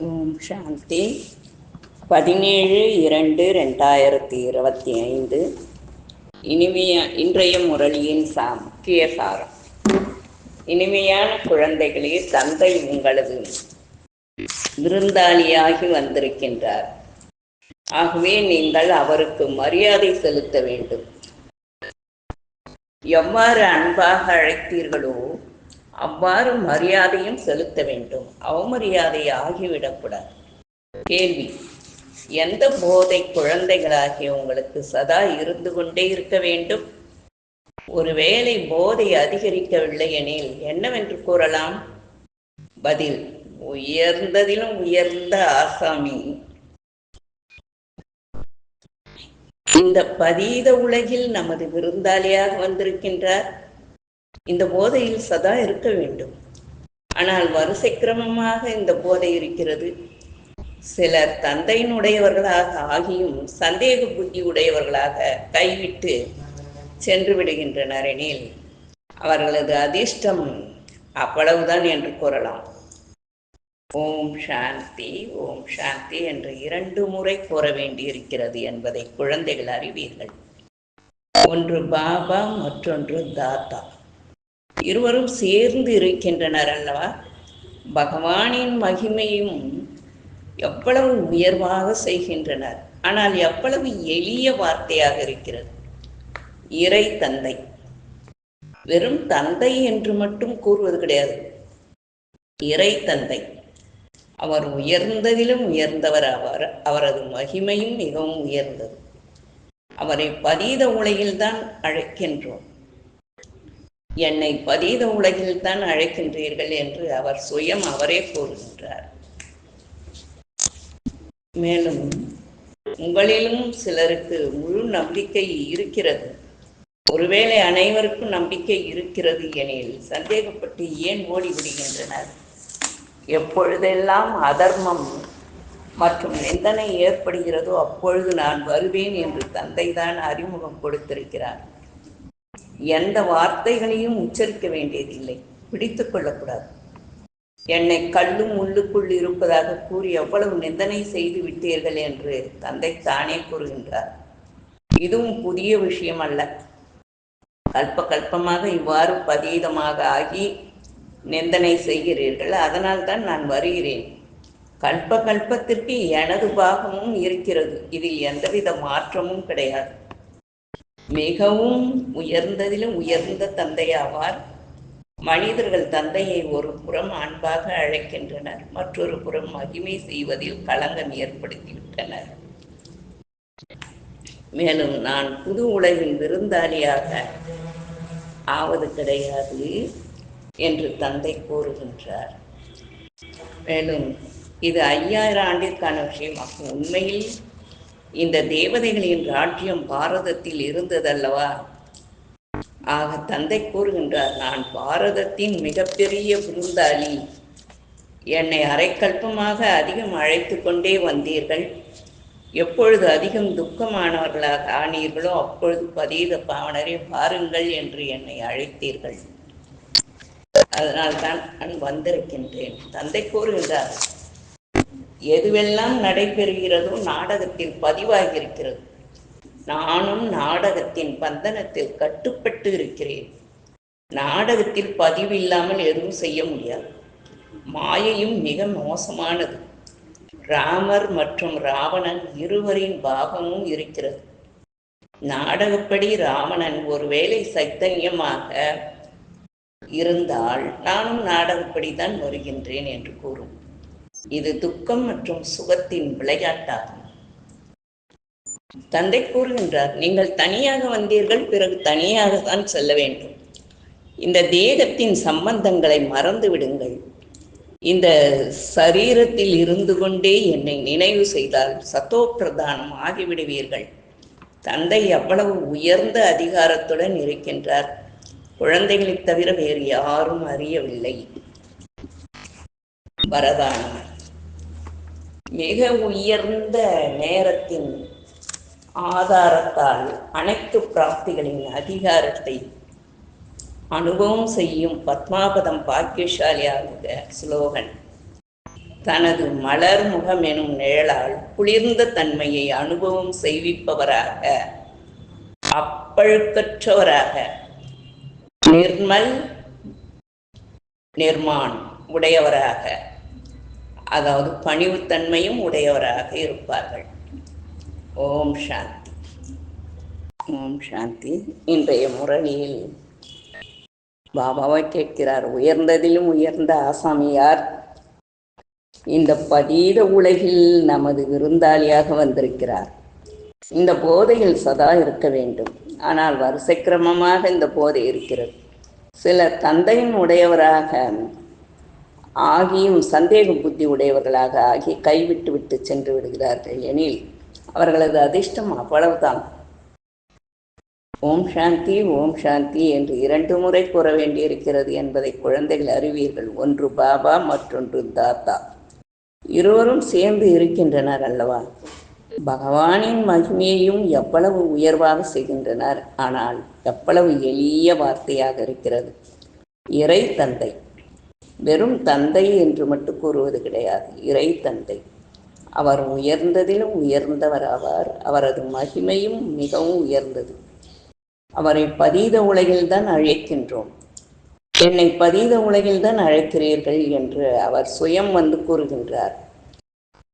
ஓம் சாந்தி. பதினேழு இரண்டு ரெண்டாயிரத்தி இருபத்தி ஐந்து. இனிமைய இன்றைய முரளியின் சா முக்கிய சாரம். இனிமையான குழந்தைகளே தந்தை உங்களது விருந்தாளியாகி வந்திருக்கின்றார். ஆகவே நீங்கள் அவருக்கு மரியாதை செலுத்த வேண்டும். எவ்வாறு அன்பாக அழைத்தீர்களோ அவ்வாறு மரியாதையும் செலுத்த வேண்டும். அவமரியாதை ஆகிவிடக்கூடாது. கேள்வி. எந்த போதை குழந்தைகளாகிய உங்களுக்கு சதா இருந்து கொண்டே இருக்க வேண்டும்? ஒருவேளை போதை அதிகரிக்கவில்லை எனில் என்னவென்று கூறலாம்? பதில். உயர்ந்ததிலும் உயர்ந்த ஆசாமி. இந்த பதீத உலகில் நமது விருந்தாளியாக வந்திருக்கின்றார். இந்த போதையில் சதா இருக்க வேண்டும். ஆனால் வரிசை கிரமமாக இந்த போதை இருக்கிறது. சிலர் தந்தையினுடையவர்களாக ஆகியும் சந்தேக புத்தி உடையவர்களாக கைவிட்டு சென்று விடுகின்றனர் எனில் அவர்களது அதிர்ஷ்டம் அவ்வளவுதான் என்று கூறலாம். ஓம் சாந்தி ஓம் சாந்தி என்று இரண்டு முறை கூற வேண்டியிருக்கிறது என்பதை குழந்தைகள் அறிவீர்கள். ஒன்று பாபா மற்றொன்று தாத்தா. இருவரும் சேர்ந்து இருக்கின்றனர் அல்லவா? பகவானின் மகிமையும் எவ்வளவு உயர்வாக செய்கின்றனர். ஆனால் எவ்வளவு எளிய வார்த்தையாக இருக்கிறது. இறை தந்தை. வெறும் தந்தை என்று மட்டும் கூறுவது கிடையாது. இறை தந்தை. அவர் உயர்ந்ததிலும் உயர்ந்தவர் அவர். அவரது மகிமையும் மிகவும் உயர்ந்தது. அவரை பரீத உலகில்தான் அழைக்கின்றோம். என்னை பதீத உலகில் தான் அழைக்கின்றீர்கள் என்று அவர் சுயம் அவரே கூறுகின்றார். மேலும் உங்களிலும் சிலருக்கு முழு நம்பிக்கை இருக்கிறது. ஒருவேளை அனைவருக்கும் நம்பிக்கை இருக்கிறது எனில் சந்தேகப்பட்டு ஏன் ஓடிவிடுகின்றனர்? எப்பொழுதெல்லாம் அதர்மம் மற்றும் நிந்தனை ஏற்படுகிறதோ அப்பொழுது நான் வருவேன் என்று தந்தை தான் அறிமுகம் கொடுத்திருக்கிறார். எந்த வார்த்தைகளையும் உச்சரிக்க வேண்டியதில்லை. பிடித்து கொள்ளக்கூடாது. என்னை கல்லும் உள்ளுக்குள் இருப்பதாக கூறி எவ்வளவு நிந்தனை செய்து விட்டீர்கள் என்று தந்தை தானே கூறுகின்றார். இதுவும் புதிய விஷயம் அல்ல. கல்ப கல்பமாக இவ்வாறு பதீதமாக ஆகி நிந்தனை செய்கிறீர்கள். அதனால் தான் நான் வருகிறேன். கல்ப கல்பத்திற்கு எனது பாகமும் இருக்கிறது. இதில் எந்தவித மாற்றமும் கிடையாது. மிகவும் உயர்ந்ததிலும் உயர்ந்த தந்தையாவார். மனிதர்கள் தந்தையை ஒரு புறம் அன்பாக அழைக்கின்றனர் மற்றொரு புறம் மகிமை செய்வதில் களங்கம் ஏற்படுத்திவிட்டனர். மேலும் நான் புது உலகின் விருந்தாளியாக ஆவது கிடையாது என்று தந்தை கூறுகின்றார். மேலும் இது ஐயாயிரம் ஆண்டிற்கான விஷயமாகும் உண்மையில் இந்த தேவதைகளின் ராஜ்யம் பாரதத்தில் இருந்ததல்லவா? ஆக தந்தை கூறுகின்றார் நான் பாரதத்தின் மிகப்பெரிய விருந்தாளி. என்னை அரைக்கல்பமாக அதிகம் அழைத்து கொண்டே வந்தீர்கள். எப்பொழுது அதிகம் துக்கமானவர்களாக ஆனீர்களோ அப்பொழுது பதீத பாவனரை பாருங்கள் என்று என்னை அழைத்தீர்கள். அதனால்தான் நான் வந்திருக்கின்றேன். தந்தை கூறுகின்றார் எதுவெல்லாம் நடைபெறுகிறதோ நாடகத்தில் பதிவாகியிருக்கிறது. நானும் நாடகத்தின் பந்தனத்தில் கட்டுப்பட்டு இருக்கிறேன். நாடகத்தில் பதிவில்லாமல் எதுவும் செய்ய முடியாது. மாயையும் மிக மோசமானது. ராமர் மற்றும் ராவணன் இருவரின் பாகமும் இருக்கிறது. நாடகப்படி ராவணன் ஒருவேளை சைத்தன்யமாக இருந்தால் நானும் நாடகப்படி தான் வருகின்றேன் என்று கூறும். இது துக்கம் மற்றும் சுகத்தின் விளையாட்டாகும். தந்தை கூறுகின்றார் நீங்கள் தனியாக வந்தீர்கள் பிறகு தனியாக தான் செல்ல வேண்டும். இந்த தேகத்தின் சம்பந்தங்களை மறந்து விடுங்கள். இந்த சரீரத்தில் இருந்து கொண்டே என்னை நினைவு செய்தால் சத்தோ பிரதானம் ஆகிவிடுவீர்கள். தந்தை எவ்வளவு உயர்ந்த அதிகாரத்துடன் இருக்கின்றார். குழந்தைகளைத் தவிர வேறு யாரும் அறியவில்லை. வரதானம் மிக உயர்ந்த நேரத்தின் ஆதாரத்தால் அனைத்து பிராப்திகளின் அதிகாரத்தை அனுபவம் செய்யும் பத்மாபதம் பாக்கியசாலியாக ஸ்லோகன் தனது மலர் முகம் எனும் நிழலால் குளிர்ந்த தன்மையை அனுபவம் செய்விப்பவராக அப்பழுக்கற்றவராக நிர்மல் நிர்மாணம் உடையவராக. அதாவது பணிவுத்தன்மையும் உடையவராக இருப்பார்கள். ஓம் சாந்தி. ஓம் சாந்தி. இன்றைய முரணியில் பாபாவை கேட்கிறார். உயர்ந்ததிலும் உயர்ந்த ஆசாமியார் இந்த பதீத உலகில் நமது விருந்தாளியாக வந்திருக்கிறார். இந்த போதையில் சதா இருக்க வேண்டும். ஆனால் வரிசை கிரமமாக இந்த போதை இருக்கிறது. சிலர் தந்தையின் உடையவராக ஆகியும் சந்தேக புத்தி உடையவர்களாக ஆகி கைவிட்டு விட்டு சென்று விடுகிறார்கள். எனில் அவர்களது அதிர்ஷ்டம் அவ்வளவுதான். ஓம் சாந்தி ஓம் சாந்தி என்று இரண்டு முறை கூற வேண்டியிருக்கிறது என்பதை குழந்தைகள் அறிவீர்கள். ஒன்று பாபா மற்றொன்று தாத்தா. இருவரும் சேர்ந்து இருக்கின்றனர் அல்லவா? பகவானின் மகிமையையும் எவ்வளவு உயர்வாக செய்கின்றனர். ஆனால் எவ்வளவு எளிய வார்த்தையாக இருக்கிறது. இறை தந்தை. வெறும் தந்தை என்று மட்டும் கூறுவது கிடையாது. இறை தந்தை. அவர் உயர்ந்ததிலும் உயர்ந்தவர் ஆவார் அவரது மகிமையும் மிகவும் உயர்ந்தது. அவரை பதீத உலகில்தான் அழைக்கின்றோம். என்னை பதீத உலகில்தான் அழைக்கிறீர்கள் என்று அவர் சுயம் வந்து கூறுகின்றார்.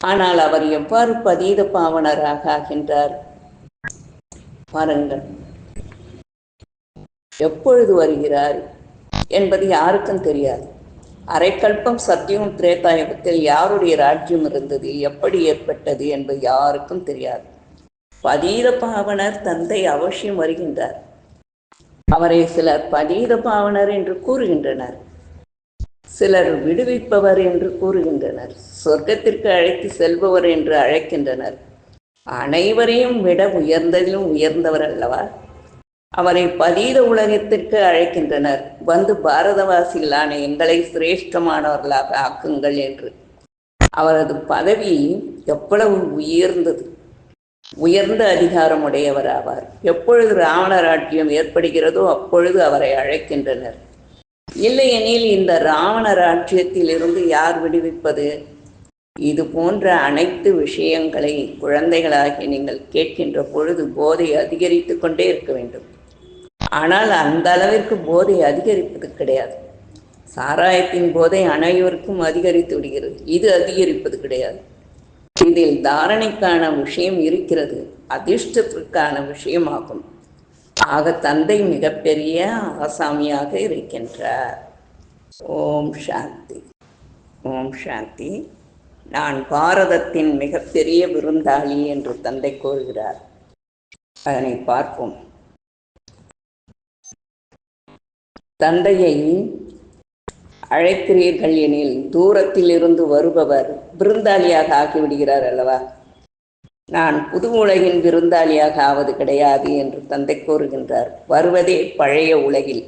ஆனால் அவர் எவ்வாறு பதீத பாவனராக ஆகின்றார்? பாருங்கள். எப்பொழுது வருகிறார் என்பது யாருக்கும் தெரியாது. அரைக்கல்பம் சத்தியம் திரேதாயுகத்தில் யாருடைய ராஜ்யம் இருந்தது? எப்படி ஏற்பட்டது என்பது யாருக்கும் தெரியாது. பதீத பாவனர் தந்தை அவசியம் வருகின்றார். அவரை சிலர் பதீத பாவனர் என்று கூறுகின்றனர். சிலர் விடுவிப்பவர் என்று கூறுகின்றனர். சொர்க்கத்திற்கு அழைத்து செல்பவர் என்று அழைக்கின்றனர். அனைவரையும் விட உயர்ந்ததிலும் உயர்ந்தவர் அல்லவா? அவரை பதீத உலகத்திற்கு அழைக்கின்றனர். வந்து பாரதவாசிகளான எங்களை சிரேஷ்டமானவர்களாக ஆக்குங்கள் என்று. அவரது பதவி எவ்வளவு உயர்ந்தது. உயர்ந்த அதிகாரம் உடையவர் ஆவார் எப்பொழுது ராவணராட்சியம் ஏற்படுகிறதோ அப்பொழுது அவரை அழைக்கின்றனர். இல்லையெனில் இந்த ராவண ராட்சியத்தில் இருந்து யார் விடுவிப்பது? இது போன்ற அனைத்து விஷயங்களை குழந்தைகளாகி நீங்கள் கேட்கின்ற பொழுது போதை அதிகரித்து கொண்டே இருக்க வேண்டும். ஆனால் அந்த அளவிற்கு போதை அதிகரிப்பது கிடையாது. சாராயத்தின் போதை அனைவருக்கும் அதிகரித்து விடுகிறது. இது அதிகரிப்பது கிடையாது. இதில் தாரணைக்கான விஷயம் இருக்கிறது. அதிர்ஷ்டத்திற்கான விஷயமாகும். ஆக தந்தை மிகப்பெரிய ஆசாமியாக இருக்கின்றார். ஓம் சாந்தி. ஓம் சாந்தி. நான் பாரதத்தின் மிகப்பெரிய விருந்தாளி என்று தந்தை கூறுகிறார். அதனை பார்ப்போம். தந்தையை அழைக்கிறீர்கள் எனில் தூரத்தில் இருந்து வருபவர் விருந்தாளியாக ஆகிவிடுகிறார் அல்லவா? நான் புது உலகின் விருந்தாளியாக ஆவது கிடையாது என்று தந்தை கூறுகின்றார். வருவதே பழைய உலகில்.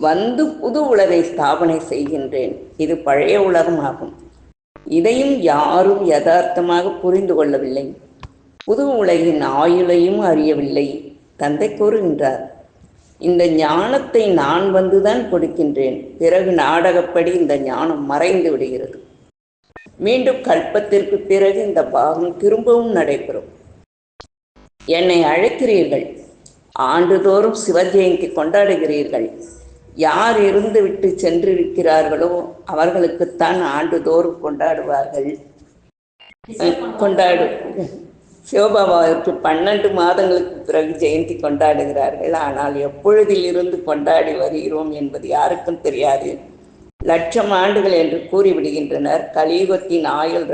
வந்து புது உலகை ஸ்தாபனை செய்கின்றேன். இது பழைய உலகமாகும் இதையும் யாரும் யதார்த்தமாக புரிந்து கொள்ளவில்லை. புது உலகின் ஆயுளையும் அறியவில்லை. தந்தை கூறுகின்றார். இந்த ஞானத்தை நான் வந்துதான் கொடுக்கின்றேன். பிறகு நாடகப்படி இந்த ஞானம் மறைந்து விடுகிறது. மீண்டும் கல்பத்திற்கு பிறகு இந்த பாகம் திரும்பவும் நடைபெறும். என்னை அழைக்கிறீர்கள். ஆண்டுதோறும் சிவஜெயந்தி கொண்டாடுகிறீர்கள். யார் இருந்து விட்டு சென்றிருக்கிறார்களோ அவர்களுக்குத்தான் ஆண்டுதோறும் கொண்டாடுவார்கள். கொண்டாடு. சிவபாபாவிற்கு பன்னெண்டு மாதங்களுக்கு பிறகு ஜெயந்தி கொண்டாடுகிறார்கள். ஆனால் எப்பொழுதிலிருந்து கொண்டாடி வருகிறோம் என்பது யாருக்கும் தெரியாது. லட்சம் ஆண்டுகள் என்று கூறிவிடுகின்றனர். கலியுகத்தின் ஆயுள்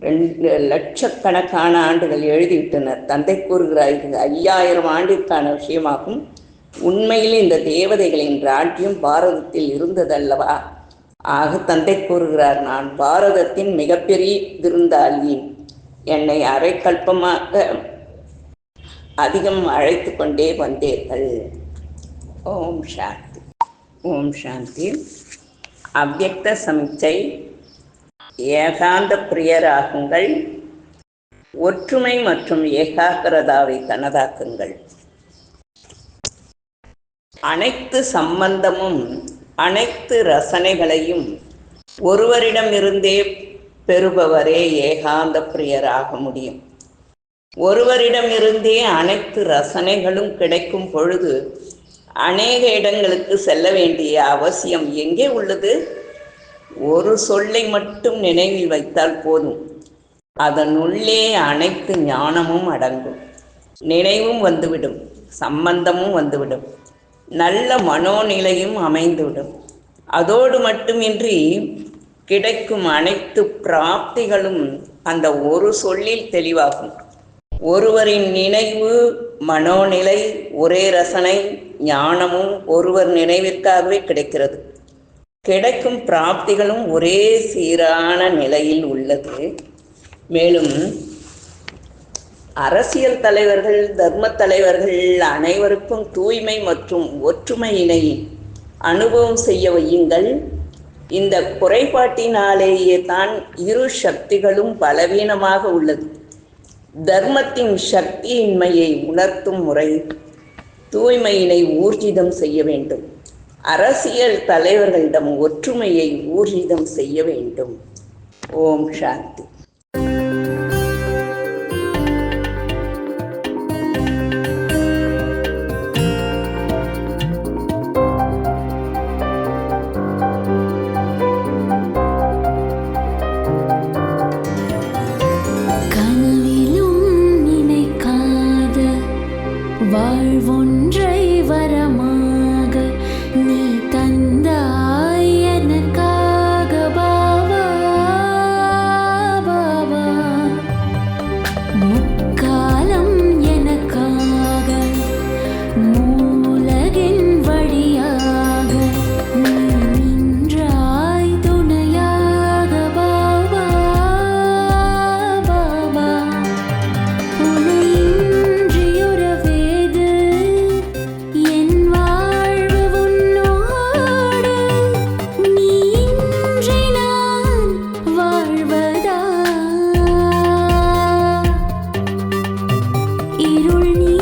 ரெண்டு லட்சக்கணக்கான ஆண்டுகள் எழுதிவிட்டனர். தந்தை கூறுகிறார் இது ஐயாயிரம் ஆண்டிற்கான விஷயமாகும். உண்மையில் இந்த தேவதைகளின் ராஜ்யம் பாரதத்தில் இருந்ததல்லவா? ஆக தந்தை கூறுகிறார் நான் பாரதத்தின் மிகப்பெரிய விருந்தாளியின் என்னை அரைக்கல்பமாக அதிகம் அழைத்து கொண்டே வந்தீர்கள். ஓம் சாந்தி. ஓம் சாந்தி. அவ்வக்த சமிச்சை ஏகாந்த பிரியராகுங்கள். ஒற்றுமை மற்றும் ஏகாகிரதாவை தனதாக்குங்கள். அனைத்து சம்பந்தமும் அனைத்து ரசனைகளையும் ஒருவரிடமிருந்தே பெறுபவரே ஏகாந்த பிரியராக முடியும். ஒருவரிடமிருந்தே அனைத்து ரசனைகளும் கிடைக்கும் பொழுது அநேக இடங்களுக்கு செல்ல வேண்டிய அவசியம் எங்கே உள்ளது? ஒரு சொல்லை மட்டும் நினைவில் வைத்தால் போதும். அதனுள்ளே அனைத்து ஞானமும் அடங்கும். நினைவும் வந்துவிடும் சம்பந்தமும் வந்துவிடும். நல்ல மனோநிலையும் அமைந்துவிடும். அதோடு மட்டுமின்றி கிடைக்கும் அனைத்து பிராப்திகளும் அந்த ஒரு சொல்லில் தெளிவாகும். ஒருவரின் நினைவு மனோநிலை ஒரே ரசனை ஞானமும் ஒருவர் நினைவிற்காகவே கிடைக்கிறது. கிடைக்கும் பிராப்திகளும் ஒரே சீரான நிலையில் உள்ளது. மேலும் அரசியல் தலைவர்கள் தர்ம தலைவர்கள் அனைவருக்கும் தூய்மை மற்றும் ஒற்றுமையினை அனுபவம் செய்ய வையுங்கள். இந்த குறைபாட்டினாலேயே தான் இரு சக்திகளும் பலவீனமாக உள்ளது. தர்மத்தின் சக்தியின்மையை உணர்த்தும் முறை தூய்மையினை ஊர்ஜிதம் செய்ய வேண்டும். அரசியல் தலைவர்களிடம் ஒற்றுமையை ஊர்ஜிதம் செய்ய வேண்டும். ஓம் சாந்தி. করে নিয়ে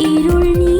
ഇരുൾ നീ